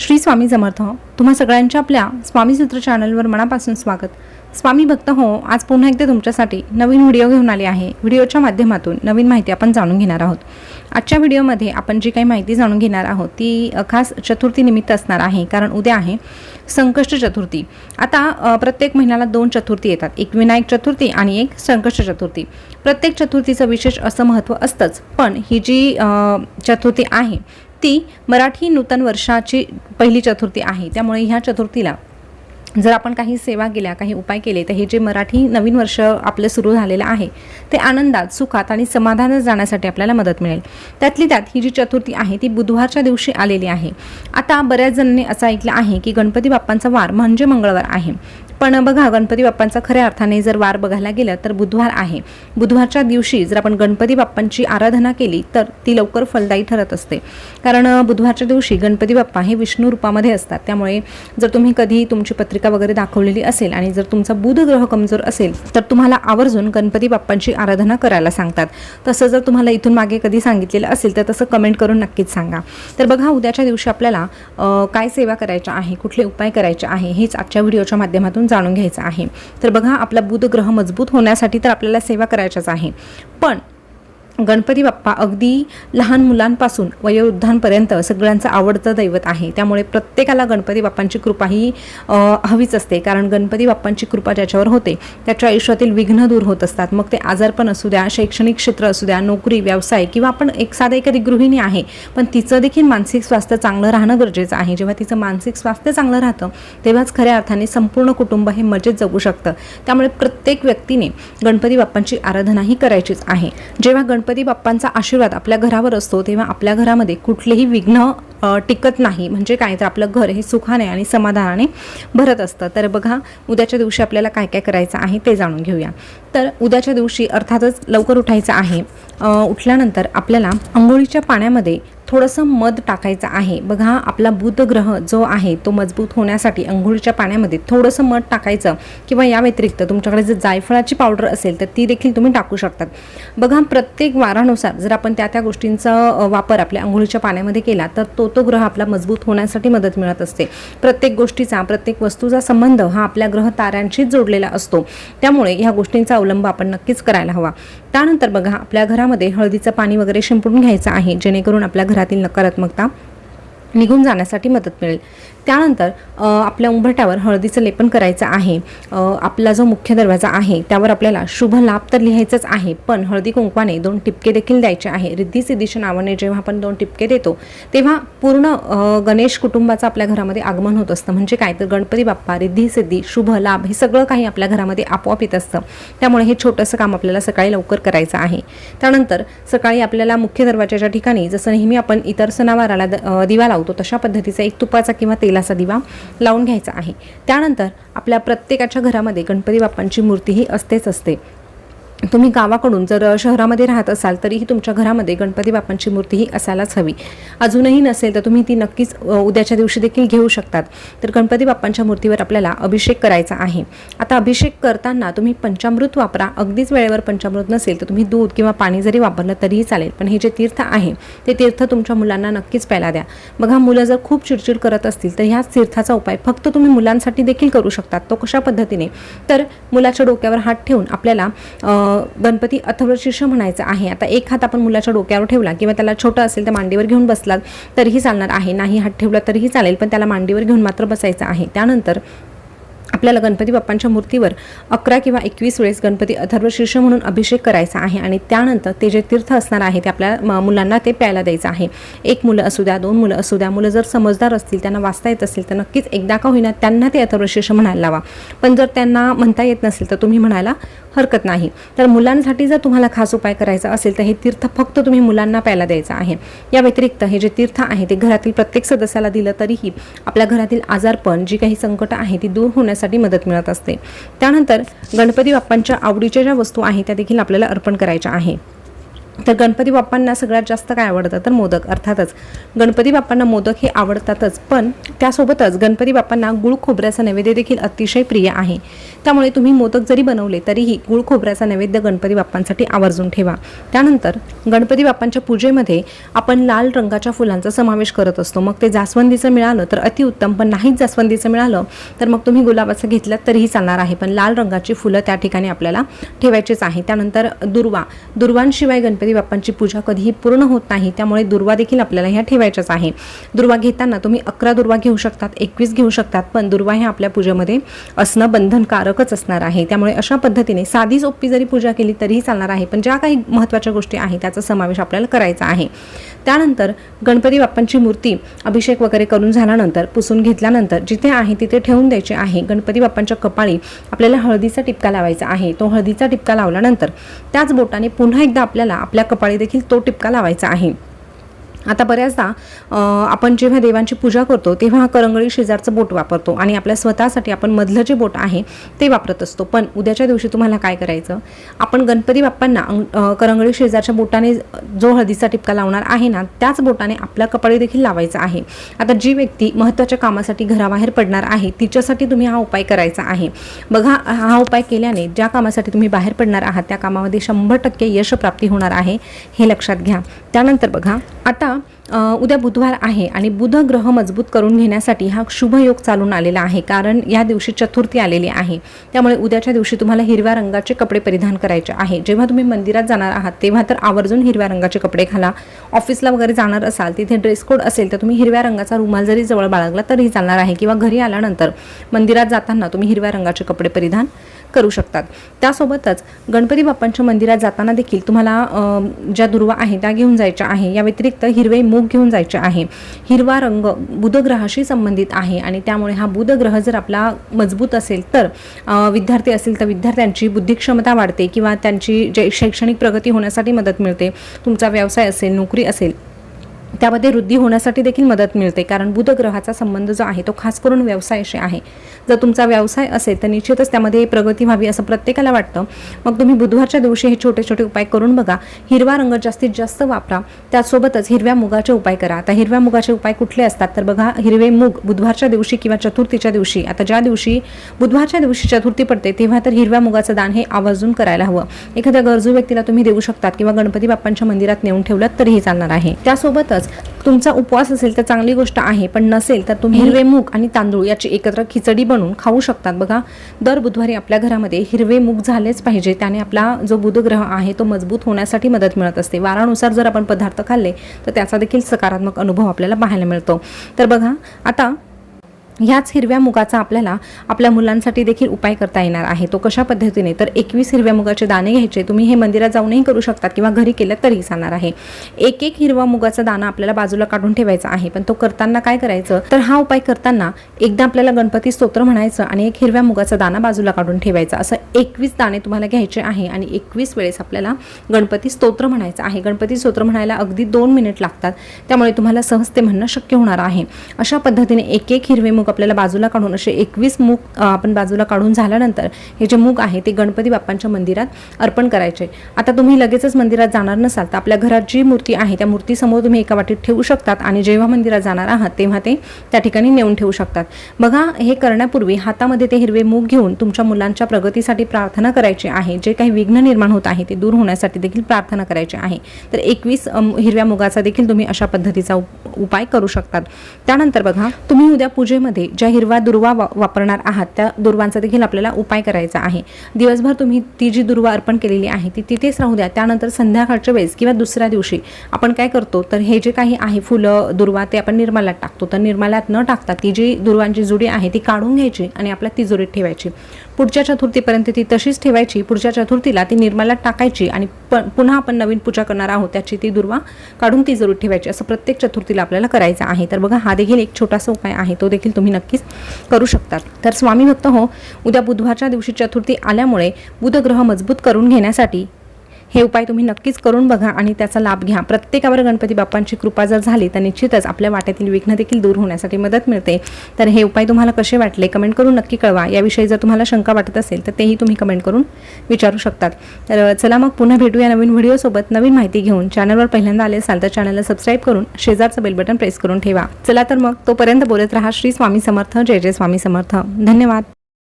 श्री स्वामी समर्थ हो. तुम्हा सगळ्यांच्या आपल्या स्वामी सूत्र चॅनलवर मनापासून स्वागत. स्वामी भक्त हो आज पुन्हा एकदा तुमच्यासाठी नवीन व्हिडिओ घेऊन आले आहे. व्हिडिओच्या माध्यमातून नवीन माहिती आपण जाणून घेणार आहोत. आजच्या व्हिडिओमध्ये आपण जी काही माहिती जाणून घेणार आहोत ती खास चतुर्थीनिमित्त असणार आहे. कारण उद्या आहे संकष्ट चतुर्थी. आता प्रत्येक महिन्याला दोन चतुर्थी येतात. एक विनायक चतुर्थी आणि एक संकष्ट चतुर्थी. प्रत्येक चतुर्थीचं विशेष असं महत्त्व असतंच. पण ही जी चतुर्थी आहे ती मराठी नूतन वर्षाची पहिली चतुर्थी आहे. त्यामुळे ह्या चतुर्थीला जर आपण काही सेवा केल्या काही उपाय केले तर हे जे मराठी नवीन वर्ष आपलं सुरू झालेलं आहे ते आनंदात सुखात आणि समाधानात जाण्यासाठी आपल्याला मदत मिळेल. त्यातली त्यात ही जी चतुर्थी आहे ती बुधवारच्या दिवशी आलेली आहे. आता बऱ्याच जणांनी असं ऐकलं आहे की गणपती बाप्पांचा वार म्हणजे मंगळवार आहे. पण बघा गणपती बाप्पांचा खऱ्या अर्थाने जर वार बघायला गेलं तर बुधवार आहे. बुधवारच्या दिवशी जर आपण गणपती बाप्पांची आराधना केली तर ती लवकर फलदायी ठरत असते. कारण बुधवारच्या दिवशी गणपती बाप्पा हे विष्णू रूपामध्ये असतात. त्यामुळे जर तुम्ही कधी तुमची पत्रिका वगैरे दाखवलेली असेल आणि जर तुमचा बुध ग्रह कमजोर असेल तर तुम्हाला आवर्जून गणपती बाप्पांची आराधना करायला सांगतात. तसं जर तुम्हाला इथून मागे कधी सांगितलेलं असेल तर तसं कमेंट करून नक्कीच सांगा. तर बघा उद्याच्या दिवशी आपल्याला काय सेवा करायच्या आहे कुठले उपाय करायचे आहे हेच आजच्या व्हिडिओच्या माध्यमातून जाणून घ्यायचं आहे. तर बघा आपला बुध ग्रह मजबूत होण्यासाठी तर आपल्याला सेवा करायच्याच आहे. पण गणपती बाप्पा अगदी लहान मुलांपासून वयोवृद्धांपर्यंत सगळ्यांचं आवडतं दैवत आहे. त्यामुळे प्रत्येकाला गणपती बाप्पांची कृपा ही हवीच असते. कारण गणपती बाप्पांची कृपा ज्याच्यावर होते त्याच्या आयुष्यातील विघ्न दूर होत असतात. मग ते आजारपण असू द्या शैक्षणिक क्षेत्र असू द्या नोकरी व्यवसाय किंवा आपण एक साधा एखादी गृहिणी आहे पण तिचं देखील मानसिक स्वास्थ्य चांगलं राहणं गरजेचं आहे. जेव्हा तिचं मानसिक स्वास्थ्य चांगलं राहतं तेव्हाच खऱ्या अर्थाने संपूर्ण कुटुंब हे मजेत जगू शकतं. त्यामुळे प्रत्येक व्यक्तीने गणपती बाप्पांची आराधना ही करायचीच आहे. जेव्हा गणपती बाप्पांचा आशीर्वाद आपल्या घरावर असतो तेव्हा आपल्या घरामध्ये कुठलेही विघ्न टिकत नाही. म्हणजे काय तर आपलं घर हे सुखाने आणि समाधानाने भरत असतं. तर बघा उद्याच्या दिवशी आपल्याला काय काय करायचं आहे ते जाणून घेऊया. तर उद्याच्या दिवशी अर्थातच लवकर उठायचं आहे. उठल्यानंतर आपल्याला आंघोळीच्या पाण्यामध्ये थोडंसं मध टाकायचं आहे. बघा आपला बुधग्रह जो आहे तो मजबूत होण्यासाठी अंघोळीच्या पाण्यामध्ये थोडंसं मध टाकायचं किंवा या व्यतिरिक्त तुमच्याकडे जर जायफळाची पावडर असेल तर ती देखील तुम्ही टाकू शकतात. बघा प्रत्येक वारानुसार जर आपण त्या त्या गोष्टींचा वापर आपल्या अंघोळीच्या पाण्यामध्ये केला तर तो तो ग्रह आपला मजबूत होण्यासाठी मदत मिळत असते. प्रत्येक गोष्टीचा प्रत्येक वस्तूचा संबंध हा आपल्या ग्रह ताऱ्यांशीच जोडलेला असतो. त्यामुळे ह्या गोष्टींचा अवलंब आपण नक्कीच करायला हवा. त्यानंतर बघा आपल्या घरामध्ये हळदीचं पाणी वगैरे शिंपडून घ्यायचं आहे जेणेकरून आपल्या घरातील नकारात्मकता निघून जाण्यासाठी मदत मिळेल. त्यानंतर आपल्या उंबरट्यावर हळदीचं लेपन करायचं आहे. आपला जो मुख्य दरवाजा आहे त्यावर आपल्याला शुभ लाभ तर लिहायचंच आहे पण हळदी कुंकवाने दोन टिपके देखील द्यायचे आहे. रिद्धी सिद्धीच्या नावाने जेव्हा आपण दोन टिपके देतो तेव्हा पूर्ण गणेश कुटुंबाचं आपल्या घरामध्ये आगमन होत असतं. म्हणजे काय? तर गणपती बाप्पा रिद्धी सिद्धी शुभ लाभ हे सगळं काही आपल्या घरामध्ये आपोआप येत असतं. त्यामुळे हे छोटंसं काम आपल्याला सकाळी लवकर करायचं आहे. त्यानंतर सकाळी आपल्याला मुख्य दरवाजाच्या ठिकाणी जसं नेहमी आपण इतर सणावाराला द- दिवा लावतो तशा पद्धतीचा एक तुपाचा किंवा तेलाचा दिवा लावून घ्यायचा आहे. त्यानंतर आपल्या प्रत्येकाच्या घरामध्ये गणपती बाप्पांची मूर्ती ही असतेच असते. तुम्ही गावाकडून जर शहरामध्ये राहत असाल तरीही तुमच्या घरामध्ये गणपती बाप्पांची मूर्ती ही असायलाच हवी. अजूनही नसेल तर तुम्ही ती नक्कीच उद्याच्या दिवशी देखील घेऊ शकतात. तर गणपती बाप्पांच्या मूर्तीवर आपल्याला अभिषेक करायचा आहे. आता अभिषेक करताना तुम्ही पंचामृत वापरा. अगदीच वेळेवर पंचामृत नसेल तर तुम्ही दूध किंवा पाणी जरी वापरलं तरीही चालेल. पण हे जे तीर्थ आहे ते तीर्थ तुमच्या मुलांना नक्कीच प्यायला द्या. बघा मुलं जर खूप चिडचिड करत असतील तर ह्या तीर्थाचा उपाय फक्त तुम्ही मुलांसाठी देखील करू शकतात. तो कशा पद्धतीने? तर मुलाच्या डोक्यावर हात ठेवून आपल्याला गणपती अथर्वशीर्ष म्हणायचं आहे. आता एक हात आपण मुलाच्या डोक्यावर ठेवला किंवा त्याला छोटं असेल तर मांडीवर घेऊन बसलात तरीही चालणार आहे. नाही हात ठेवला तरीही चालेल पण त्याला मांडीवर घेऊन मात्र बसायचं आहे. त्यानंतर आपल्याला गणपती बाप्पांच्या मूर्तीवर अकरा किंवा एकवीस वेळेस गणपती अथर्व शीर्ष म्हणून अभिषेक करायचा आहे आणि त्यानंतर ते जे तीर्थ असणार आहे ते आपल्या म- मुलांना ते प्यायला द्यायचं आहे. एक मुलं असू द्या दोन मुलं असू द्या मुलं जर समजदार असतील त्यांना वाचता येत असेल तर नक्कीच एकदा का होईना त्यांना ते अथर्व शीर्ष म्हणायला लावा. पण जर त्यांना म्हणता येत नसेल तर तुम्ही म्हणायला हरकत नाही. तर मुलांसाठी जर तुम्हाला खास उपाय करायचा असेल तर हे तीर्थ फक्त तुम्ही मुलांना प्यायला द्यायचं आहे. या व्यतिरिक्त हे जे तीर्थ आहे ते घरातील प्रत्येक सदस्याला दिलं तरीही आपल्या घरातील आजारपण जी काही संकट आहे ती दूर होण्यासाठी मदत मिळत असते. त्यानंतर गणपती बाप्पांच्या आवडीच्या ज्या वस्तू आहेत त्या देखील आपल्याला अर्पण करायच्या आहे. तर गणपती बाप्पांना सगळ्यात जास्त काय आवडतं? तर मोदक अर्थातच गणपती बाप्पांना मोदक हे आवडतातच पण त्यासोबतच गणपती बाप्पांना गुळ खोबऱ्याचा नैवेद्य देखील अतिशय प्रिय आहे. त्यामुळे तुम्ही मोदक जरी बनवले तरीही गुळ खोबऱ्याचा नैवेद्य गणपती बाप्पांसाठी आवर्जून ठेवा. त्यानंतर गणपती बाप्पांच्या पूजेमध्ये आपण लाल रंगाच्या फुलांचा समावेश करत असतो. मग ते जास्वंदीचं मिळालं तर अतिउत्तम पण नाहीच जास्वंदीचं मिळालं तर मग तुम्ही गुलाबाचं घेतलं तरीही चालणार आहे. पण लाल रंगाची फुलं त्या ठिकाणी आपल्याला ठेवायचीच आहे. त्यानंतर दुर्वा दुर्वांशिवाय गणपती बाप्पांची पूजा कधीही पूर्ण होत नाही त्यामुळे दुर्वा देखील आपल्याला ह्या ठेवायच्याच आहे. दुर्वा घेताना तुम्ही अकरा दुर्वा घेऊ शकतात एकवीस घेऊ शकतात पण दुर्वा ह्या आपल्या पूजेमध्ये असणं कारकच असणार आहे. त्यामुळे अशा पद्धतीने साधी सोपी जरी पूजा केली तरीही चालणार आहे पण ज्या काही महत्त्वाच्या गोष्टी आहेत त्याचा समावेश आपल्याला करायचा आहे. त्यानंतर गणपती बाप्पांची मूर्ती अभिषेक वगैरे करून झाल्यानंतर पुसून घेतल्यानंतर जिथे आहे तिथे ठेवून द्यायची आहे. गणपती बाप्पांच्या कपाळी आपल्याला हळदीचा टिपका लावायचा आहे. तो हळदीचा टिपका लावल्यानंतर त्याच बोटाने पुन्हा एकदा आपल्याला आपल्या कपाळी देखील तो टिपका लावायचा आहे. आता बऱ्याचदा आपण जेव्हा देवांची पूजा करतो तेव्हा करंगळी शेजारचं बोट वापरतो आणि आपल्या स्वतःसाठी आपण मधलं जे बोट आहे ते वापरत असतो. पण उद्याच्या दिवशी तुम्हाला काय करायचं? आपण गणपती बाप्पांना करंगळी शेजारच्या बोटाने जो हळदीचा टिपका लावणार आहे ना त्याच बोटाने आपला कपाळी देखील लावायचा आहे. आता जी व्यक्ती महत्त्वाच्या कामासाठी घराबाहेर पडणार आहे तिच्यासाठी तुम्ही हा उपाय करायचा आहे. बघा हा उपाय केल्याने ज्या कामासाठी तुम्ही बाहेर पडणार आहात त्या कामामध्ये शंभर टक्के यशप्राप्ती होणार आहे हे लक्षात घ्या. त्यानंतर बघा आता उद्या बुधवार आहे आणि बुध ग्रह मजबूत करून घेण्यासाठी हा शुभ योग चालून आलेला आहे. कारण या दिवशी चतुर्थी आलेली आहे. त्यामुळे उद्याच्या दिवशी तुम्हाला हिरव्या रंगाचे कपडे परिधान करायचे आहे. जेव्हा तुम्ही मंदिरात जाणार आहात तेव्हा तर आवर्जून हिरव्या रंगाचे कपडे घाला. ऑफिसला वगैरे जाणार असाल तिथे ड्रेस कोड असेल तर तुम्ही हिरव्या रंगाचा रुमाल जरी जवळ बाळगला तरीही चालणार आहे. किंवा घरी आल्यानंतर मंदिरात जाताना तुम्ही हिरव्या रंगाचे कपडे परिधान करू शकतात. त्यासोबतच गणपती बाप्पांच्या मंदिरात जाताना देखील तुम्हाला ज्या दुर्वा आहे त्या घेऊन जायच्या आहे. या व्यतिरिक्त हिरवे मूग घेऊन जायचे आहे. हिरवा रंग बुधग्रहाशी संबंधित आहे आणि त्यामुळे हा बुधग्रह जर आपला मजबूत असेल तर विद्यार्थी असेल तर विद्यार्थ्यांची बुद्धिक्षमता वाढते किंवा त्यांची जे शैक्षणिक प्रगती होण्यासाठी मदत मिळते. तुमचा व्यवसाय असेल नोकरी असेल त्यामध्ये वृद्धी होण्यासाठी देखील मदत मिळते कारण बुधग्रहाचा संबंध जो आहे तो खास करून व्यवसायाशी आहे. जर तुमचा व्यवसाय असेल तर निश्चितच त्यामध्ये प्रगती व्हावी असं प्रत्येकाला वाटतं. मग तुम्ही बुधवारच्या दिवशी हे छोटे छोटे उपाय करून बघा. हिरवा रंग जास्तीत जास्त वापरा. त्यासोबतच हिरव्या मुगाचे उपाय करा. आता हिरव्या मुगाचे उपाय कुठले असतात? तर बघा हिरवे मूग बुधवारच्या दिवशी किंवा चतुर्थीच्या दिवशी. आता ज्या दिवशी बुधवारच्या दिवशी चतुर्थी पडते तेव्हा तर हिरव्या मुगाचं दान हे आवर्जून करायला हवं. एखाद्या गरजू व्यक्तीला तुम्ही देऊ शकतात किंवा गणपती बाप्पांच्या मंदिरात नेऊन ठेवलं तरीही चालणार आहे. त्यासोबतच तुमचा उपवास असेल तर चांगली गोष्ट आहे पण नसेल तर तुम्ही हिरवे मूग आणि तांदूळ याची एकत्र खिचडी बनवून खाऊ शकतात. बघा दर बुधवारी आपल्या घरामध्ये हिरवे मूग झालेच पाहिजे. त्याने आपला जो बुधग्रह आहे तो मजबूत होण्यासाठी मदत मिळत असते. वारानुसार जर आपण पदार्थ खाल्ले तर त्याचा देखील सकारात्मक अनुभव आपल्याला पाहायला मिळतो. तर बघा आता ह्याच हिरव्या मुगाचा आपल्याला आपल्या मुलांसाठी देखील उपाय करता येणार आहे. तो कशा पद्धतीने? तर एकवीस हिरव्या मुगाचे दाणे घ्यायचे. तुम्ही हे मंदिरात जाऊनही करू शकतात किंवा घरी केलं तरी चालणार आहे. एक एक हिरवा मुगाचा दाणा आपल्याला बाजूला काढून ठेवायचा आहे. पण तो करताना काय करायचं? तर हा उपाय करताना एकदा आपल्याला गणपती स्तोत्र म्हणायचं आणि एक हिरव्या मुगाचा दाणा बाजूला काढून ठेवायचा. असं एकवीस दाणे तुम्हाला घ्यायचे आहे आणि एकवीस वेळेस आपल्याला गणपती स्तोत्र म्हणायचं आहे. गणपती स्तोत्र म्हणायला अगदी दोन मिनिट लागतात. त्यामुळे तुम्हाला सहज ते म्हणणं शक्य होणार आहे. अशा पद्धतीने एक एक हिरवे मुग आपल्याला बाजूला काढून असे एकवीस मूग आपण बाजूला काढून झाल्यानंतर हे जे मूग आहे ते गणपती बाप्पांच्या मंदिरात अर्पण करायचे. आता तुम्ही लगेचच मंदिरात जाणार नसाल तर आपल्या घरात जी मूर्ती आहे त्या मूर्तीसमोर तुम्ही एका वाटीत ठेवू शकतात आणि जेव्हा मंदिरात जाणार आहात तेव्हा ते त्या ठिकाणी नेऊन ठेवू शकतात. बघा हे करण्यापूर्वी हातामध्ये ते हिरवे मूग घेऊन तुमच्या मुलांच्या प्रगतीसाठी प्रार्थना करायची आहे. जे काही विघ्न निर्माण होत आहे ते दूर होण्यासाठी देखील प्रार्थना करायची आहे. तर एकवीस हिरव्या मुगाचा देखील तुम्ही अशा पद्धतीचा उप- उपाय करू शकतात. त्यानंतर बघा तुम्ही उद्या पूजेमध्ये ज्या हिरवा दुर्वा वा- वापरणार आहात त्या दुर्वांचा देखील आपल्याला उपाय करायचा आहे. दिवसभर तुम्ही ती जी दुर्वा अर्पण केलेली आहे ती तिथेच राहू द्या. त्यानंतर संध्याकाळच्या वेळेस किंवा दुसऱ्या दिवशी आपण काय करतो तर हे जे काही आहे फुलं दुर्वा ते आपण निर्माल्यात टाकतो. तर निर्माल्यात न टाकता ती जी दुर्वांची जुडी आहे ती काढून घ्यायची आणि आपल्या तिजोरीत ठेवायची. पुढच्या चतुर्थीपर्यंत ती तशीच ठेवायची. पुढच्या चतुर्थीला ती निर्माल्यात टाकायची आणि पुन्हा आपण नवीन पूजा करणार आहोत त्याची ती दुर्वा काढून ती जरूर ठेवायची. असं प्रत्येक चतुर्थीला आपल्याला करायचं आहे. तर बघा हा देखील एक छोटासा उपाय आहे. तो देखील तुम्ही नक्कीच करू शकतात. तर स्वामी भक्त हो उद्या बुधवारच्या दिवशी चतुर्थी आल्यामुळे बुधग्रह मजबूत करून घेण्यासाठी हे उपाय तुम्ही नक्कीच करून बघा आणि त्याचा लाभ घ्या. प्रत्येकावर गणपती बाप्पांची कृपा जर झाली तर निश्चितच आपल्या वाट्यातील विघ्न देखील दूर होण्यासाठी मदत मिळते. तर हे उपाय तुम्हाला कसे वाटले कमेंट करून नक्की कळवा. याविषयी जर तुम्हाला शंका वाटत असेल तर तेही तुम्ही कमेंट करून विचारू शकतात. तर चला मग पुन्हा भेटूया नवीन व्हिडिओसोबत नवीन माहिती घेऊन चॅनलवर पहिल्यांदा आले असाल तर चॅनलला सबस्क्राईब करून शेजारचं बेल बटन प्रेस करून ठेवा. चला तर मग तोपर्यंत बोलत राहा श्री स्वामी समर्थ. जय जय स्वामी समर्थ. धन्यवाद.